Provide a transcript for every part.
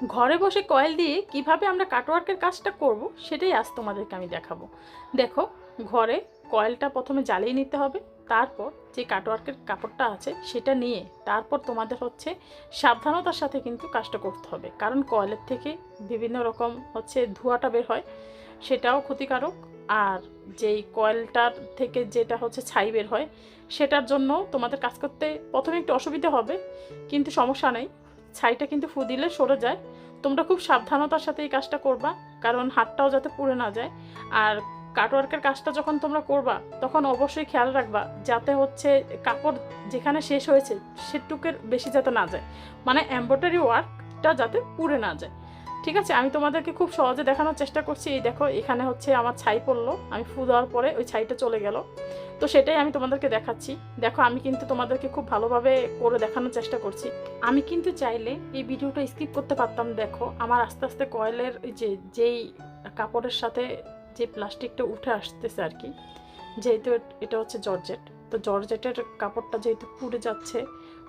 ঘরে বসে কয়েল দিয়ে কীভাবে আমরা কাটওয়ার্কের কাজটা করব সেটাই আজ তোমাদেরকে আমি দেখাবো। দেখো, ঘরে কয়েলটা প্রথমে জ্বালিয়ে নিতে হবে, তারপর যে কাটওয়ার্কের কাপড়টা আছে সেটা নিয়ে তারপর তোমাদের হচ্ছে সাবধানতার সাথে কিন্তু কাজটা করতে হবে। কারণ কয়েলের থেকে বিভিন্ন রকম হচ্ছে ধোঁয়াটা বের হয়, সেটাও ক্ষতিকারক। আর যেই কয়েলটার থেকে যেটা হচ্ছে ছাই বের হয়, সেটার জন্য তোমাদের কাজ করতে প্রথমে একটু অসুবিধা হবে, কিন্তু সমস্যা নেই। ছাইটা কিন্তু ফু দিলে সরে যায়। তোমরা খুব সাবধানতার সাথে এই কাজটা করবা, কারণ হাতটাও যাতে পুড়ে না যায়। আর কাটওয়ার্কের কাজটা যখন তোমরা করবা, তখন অবশ্যই খেয়াল রাখবা, যাতে হচ্ছে কাপড় যেখানে শেষ হয়েছে, সেটুকের বেশি যাতে না যায়। মানে এম্ব্রয়ডারি ওয়ার্কটা যাতে পুড়ে না যায়। ঠিক আছে, আমি তোমাদেরকে খুব সহজে দেখানোর চেষ্টা করছি। এই দেখো, এখানে হচ্ছে আমার ছাই পড়ল। আমি ফু দেওয়ার পরে ওই ছাইটা চলে গেল। তো সেটাই আমি তোমাদেরকে দেখাচ্ছি। দেখো, আমি কিন্তু তোমাদেরকে খুব ভালোভাবে করে দেখানোর চেষ্টা করছি। আমি কিন্তু চাইলে এই ভিডিওটা স্কিপ করতে পারতাম। দেখো, আমার আস্তে আস্তে কয়েলের যে, যেই কাপড়ের সাথে যে প্লাস্টিকটা উঠে আসতেছে আর কি, যেহেতু এটা হচ্ছে জর্জেট। তো জর্জেটের কাপড়টা যেহেতু পুড়ে যাচ্ছে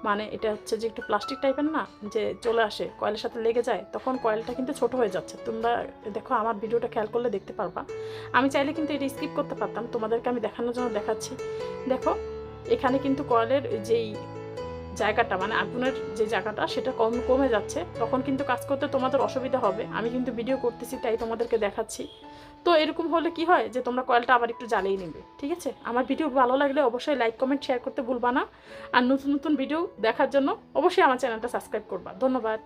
মানে এটা হচ্ছে যে একটু প্লাস্টিক টাইপের না, যে চলে আসে কয়েলের সাথে লেগে যায়, তখন কয়েলটা কিন্তু ছোট হয়ে যাচ্ছে। তোমরা দেখো আমার ভিডিওটা খেয়াল করলে দেখতে পারবা। আমি চাইলে কিন্তু এটা স্কিপ করতে পারতাম, তোমাদেরকে আমি দেখানোর জন্য দেখাচ্ছি। দেখো, এখানে কিন্তু কয়েলের যেই জায়গাটা মানে আগুনের যে জায়গাটা, সেটা কম, কমে যাচ্ছে। তখন কিন্তু কাজ করতে তোমাদের অসুবিধা হবে। আমি কিন্তু ভিডিও করতেছি, তাই তোমাদেরকে দেখাচ্ছি। তো এরকম হলে কি হয় যে, তোমরা কয়েলটা আবার একটু জ্বালিয়ে নেবে, ঠিক আছে? আমার ভিডিও ভালো লাগলে অবশ্যই লাইক কমেন্ট শেয়ার করতে ভুলবা না। আর নতুন নতুন ভিডিও দেখার জন্য অবশ্যই আমার চ্যানেলটা সাবস্ক্রাইব করবা। ধন্যবাদ।